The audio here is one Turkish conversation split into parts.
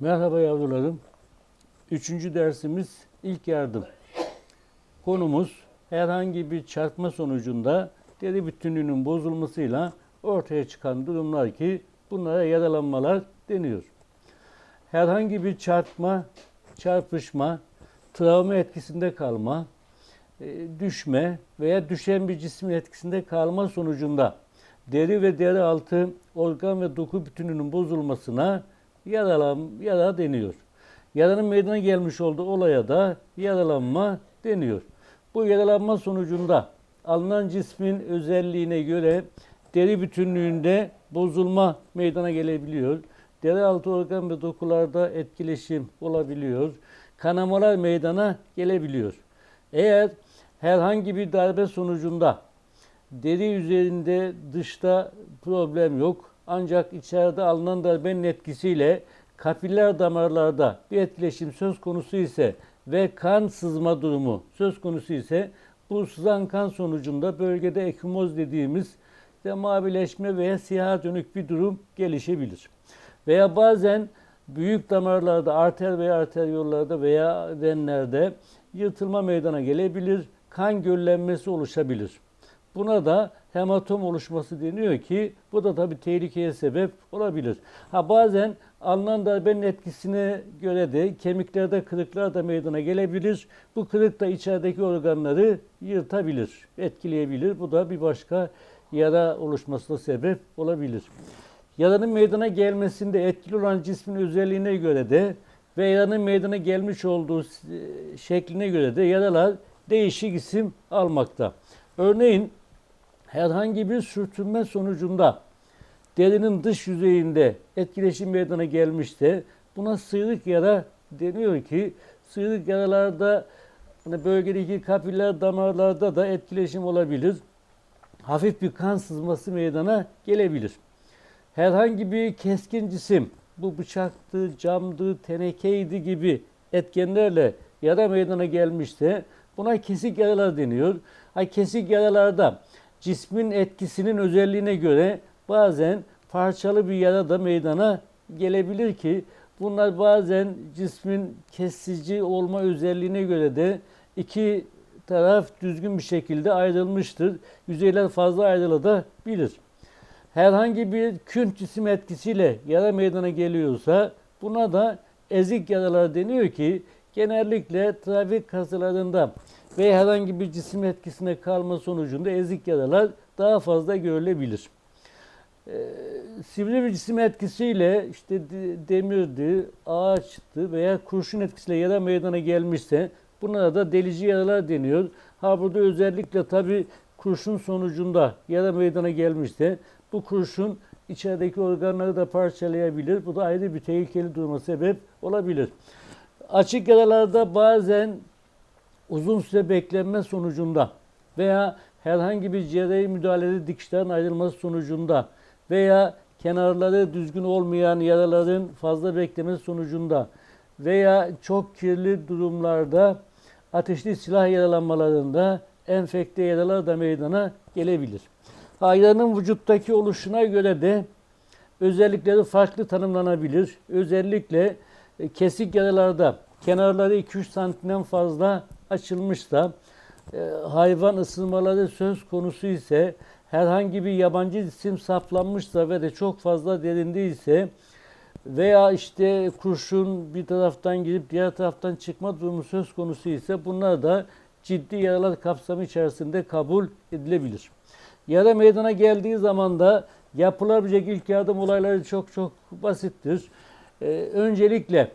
Merhaba yavrularım. Üçüncü dersimiz ilk yardım. Konumuz herhangi bir çarpma sonucunda deri bütünlüğünün bozulmasıyla ortaya çıkan durumlar ki bunlara yaralanmalar deniyor. Herhangi bir çarpma, çarpışma, travma etkisinde kalma, e, düşme veya düşen bir cismin etkisinde kalma sonucunda deri ve deri altı organ ve doku bütününün bozulmasına yaralan, yara deniyor. Yaranın meydana gelmiş olduğu olaya da yaralanma deniyor. Bu yaralanma sonucunda alınan cismin özelliğine göre deri bütünlüğünde bozulma meydana gelebiliyor. Deri altı organ ve dokularda etkileşim olabiliyor. Kanamalar meydana gelebiliyor. Eğer herhangi bir darbe sonucunda deri üzerinde dışta problem yok. Ancak içeride alınan darbenin etkisiyle kapiller damarlarda bir etkileşim söz konusu ise ve kan sızma durumu söz konusu ise bu sızan kan sonucunda bölgede ekimoz dediğimiz işte mavileşme veya siyaha dönük bir durum gelişebilir. Veya bazen büyük damarlarda, arter veya arteriyollarda veya venlerde yırtılma meydana gelebilir, kan göllenmesi oluşabilir. Buna da hematom oluşması deniyor ki bu da tabii tehlikeye sebep olabilir. Ha bazen alınan darbenin etkisine göre de kemiklerde kırıklar da meydana gelebilir. Bu kırık da içerideki organları yırtabilir, etkileyebilir. Bu da bir başka yara oluşmasına sebep olabilir. Yaranın meydana gelmesinde etkili olan cismin özelliğine göre de ve yaranın meydana gelmiş olduğu şekline göre de yaralar değişik isim almakta. Örneğin herhangi bir sürtünme sonucunda derinin dış yüzeyinde etkileşim meydana gelmişse buna sıyrık yara deniyor ki sıyrık yaralarda hani bölgedeki kapiller damarlarda da etkileşim olabilir. Hafif bir kan sızması meydana gelebilir. Herhangi bir keskin cisim bu bıçaktı, camdı, tenekeydi gibi etkenlerle yara meydana gelmişse buna kesik yaralar deniyor. Ha, kesik yaralarda cismin etkisinin özelliğine göre bazen parçalı bir yara da meydana gelebilir ki bunlar bazen cismin kesici olma özelliğine göre de iki taraf düzgün bir şekilde ayrılmıştır. Yüzeyler fazla ayrılabilir. Herhangi bir künç cisim etkisiyle yara meydana geliyorsa buna da ezik yaralar deniyor ki genellikle trafik kazalarında ve herhangi bir cisim etkisine kalma sonucunda ezik yaralar daha fazla görülebilir. Ee, sivri bir cisim etkisiyle işte de- demirdi, ağaçtı veya kurşun etkisiyle yara meydana gelmişse bunlara da delici yaralar deniyor. Ha burada özellikle tabi kurşun sonucunda yara meydana gelmişse bu kurşun içerideki organları da parçalayabilir. Bu da ayrı bir tehlikeli duruma sebep olabilir. Açık yaralarda bazen uzun süre beklenme sonucunda veya herhangi bir cerrahi müdahalede dikişlerin ayrılması sonucunda veya kenarları düzgün olmayan yaraların fazla beklemesi sonucunda veya çok kirli durumlarda ateşli silah yaralanmalarında enfekte yaralar da meydana gelebilir. Hayranın vücuttaki oluşuna göre de özellikleri farklı tanımlanabilir. Özellikle e, kesik yaralarda kenarları 2-3 santimden fazla açılmışsa, e, hayvan ısırmaları söz konusu ise, herhangi bir yabancı cisim saplanmışsa ve de çok fazla derindeyse veya işte kurşun bir taraftan girip diğer taraftan çıkma durumu söz konusu ise bunlar da ciddi yaralar kapsamı içerisinde kabul edilebilir. Yara meydana geldiği zaman da yapılabilecek ilk yardım olayları çok çok basittir. Ee, öncelikle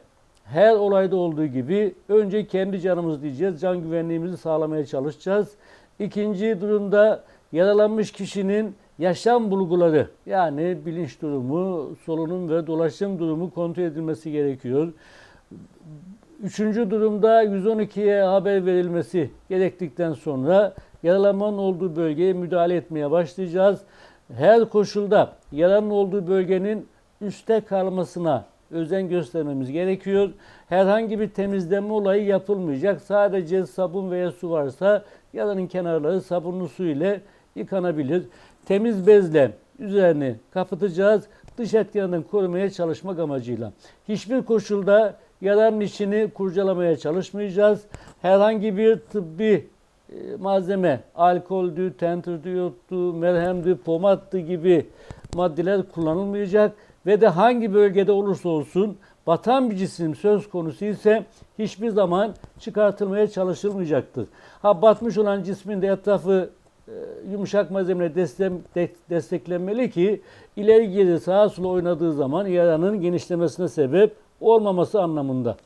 her olayda olduğu gibi önce kendi canımız diyeceğiz, can güvenliğimizi sağlamaya çalışacağız. İkinci durumda yaralanmış kişinin yaşam bulguları yani bilinç durumu, solunum ve dolaşım durumu kontrol edilmesi gerekiyor. Üçüncü durumda 112'ye haber verilmesi gerektikten sonra yaralanmanın olduğu bölgeye müdahale etmeye başlayacağız. Her koşulda yaranın olduğu bölgenin üstte kalmasına özen göstermemiz gerekiyor. Herhangi bir temizleme olayı yapılmayacak. Sadece sabun veya su varsa yaranın kenarları sabunlu su ile yıkanabilir. Temiz bezle üzerini kapatacağız. dış etkenlerden korumaya çalışmak amacıyla. Hiçbir koşulda yaranın içini kurcalamaya çalışmayacağız. Herhangi bir tıbbi e, malzeme, alkoldü, tentürdiyottu, merhemdi, pomattı gibi maddeler kullanılmayacak ve de hangi bölgede olursa olsun batan bir cisim söz konusu ise hiçbir zaman çıkartılmaya çalışılmayacaktır. Ha batmış olan cismin de etrafı e, yumuşak malzemeyle desteklenmeli ki ileri geri sağa sola oynadığı zaman yaranın genişlemesine sebep olmaması anlamında.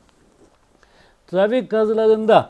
Trafik kazılarında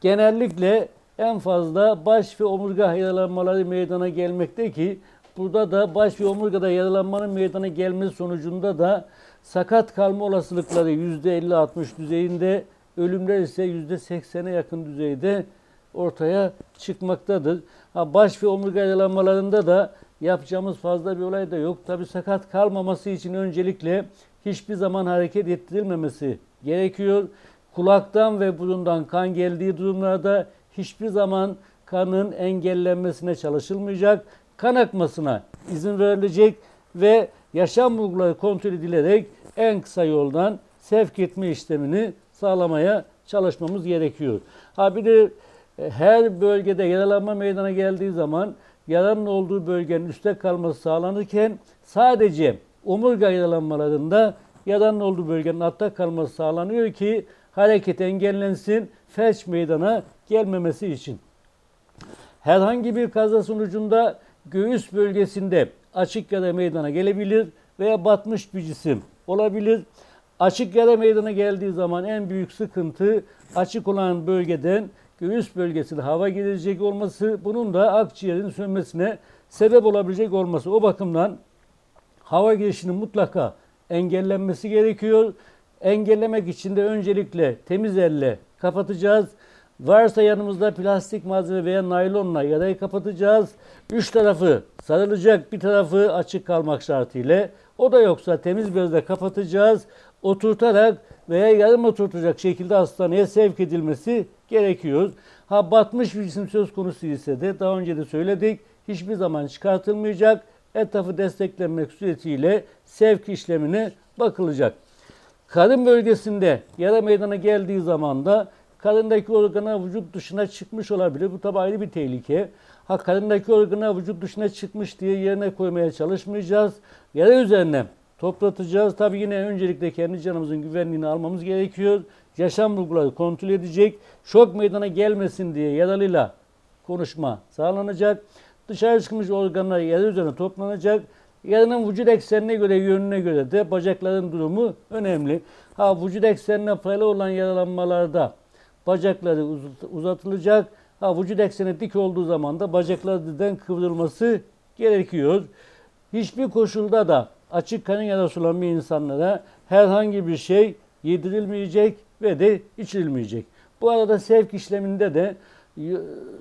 genellikle en fazla baş ve omurga yaralanmaları meydana gelmekte ki burada da baş ve omurgada yaralanmanın meydana gelmesi sonucunda da sakat kalma olasılıkları %50-60 düzeyinde, ölümler ise %80'e yakın düzeyde ortaya çıkmaktadır. Ha, baş ve omurga yaralanmalarında da yapacağımız fazla bir olay da yok. Tabi sakat kalmaması için öncelikle hiçbir zaman hareket ettirilmemesi gerekiyor. Kulaktan ve burundan kan geldiği durumlarda hiçbir zaman kanın engellenmesine çalışılmayacak. Kan akmasına izin verilecek ve yaşam bulguları kontrol edilerek en kısa yoldan sevk etme işlemini sağlamaya çalışmamız gerekiyor. Ha bir de e, her bölgede yaralanma meydana geldiği zaman yaranın olduğu bölgenin üstte kalması sağlanırken sadece omurga yaralanmalarında yaranın olduğu bölgenin altta kalması sağlanıyor ki hareket engellensin, felç meydana gelmemesi için. Herhangi bir kaza sonucunda göğüs bölgesinde açık yara meydana gelebilir veya batmış bir cisim olabilir. Açık yara meydana geldiği zaman en büyük sıkıntı açık olan bölgeden göğüs bölgesine hava girecek olması, bunun da akciğerin sönmesine sebep olabilecek olması. O bakımdan hava girişinin mutlaka engellenmesi gerekiyor. Engellemek için de öncelikle temiz elle kapatacağız. Varsa yanımızda plastik malzeme veya naylonla yarayı kapatacağız. Üç tarafı sarılacak, bir tarafı açık kalmak şartıyla. O da yoksa temiz bezle kapatacağız. Oturtarak veya yarım oturtacak şekilde hastaneye sevk edilmesi gerekiyor. Ha batmış bir cisim söz konusu ise de daha önce de söyledik hiçbir zaman çıkartılmayacak. Etrafı desteklenmek suretiyle sevk işlemine bakılacak. Karın bölgesinde yara meydana geldiği zaman da karındaki organa vücut dışına çıkmış olabilir. Bu tabi ayrı bir tehlike. Ha karındaki organa vücut dışına çıkmış diye yerine koymaya çalışmayacağız. Yara üzerine toplatacağız. Tabi yine öncelikle kendi canımızın güvenliğini almamız gerekiyor. Yaşam bulguları kontrol edecek. Şok meydana gelmesin diye yaralıyla konuşma sağlanacak. Dışarı çıkmış organlar yara üzerine toplanacak. Yarının vücut eksenine göre, yönüne göre de bacakların durumu önemli. Ha vücut eksenine paralel olan yaralanmalarda bacakları uzat- uzatılacak. Ha vücut ekseni dik olduğu zaman da bacaklardan kıvrılması gerekiyor. Hiçbir koşulda da açık karın yarası olan bir insanlara herhangi bir şey yedirilmeyecek ve de içirilmeyecek. Bu arada sevk işleminde de y-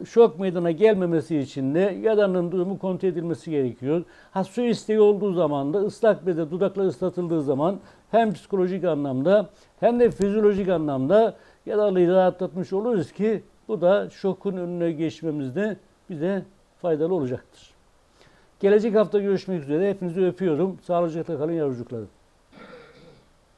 şok meydana gelmemesi için de yaranın durumu kontrol edilmesi gerekiyor. Ha su isteği olduğu zaman da ıslak bezle dudaklar ıslatıldığı zaman hem psikolojik anlamda hem de fizyolojik anlamda yaralıyı rahatlatmış oluruz ki bu da şokun önüne geçmemizde bize faydalı olacaktır. Gelecek hafta görüşmek üzere. Hepinizi öpüyorum. Sağlıcakla kalın yavrucuklarım.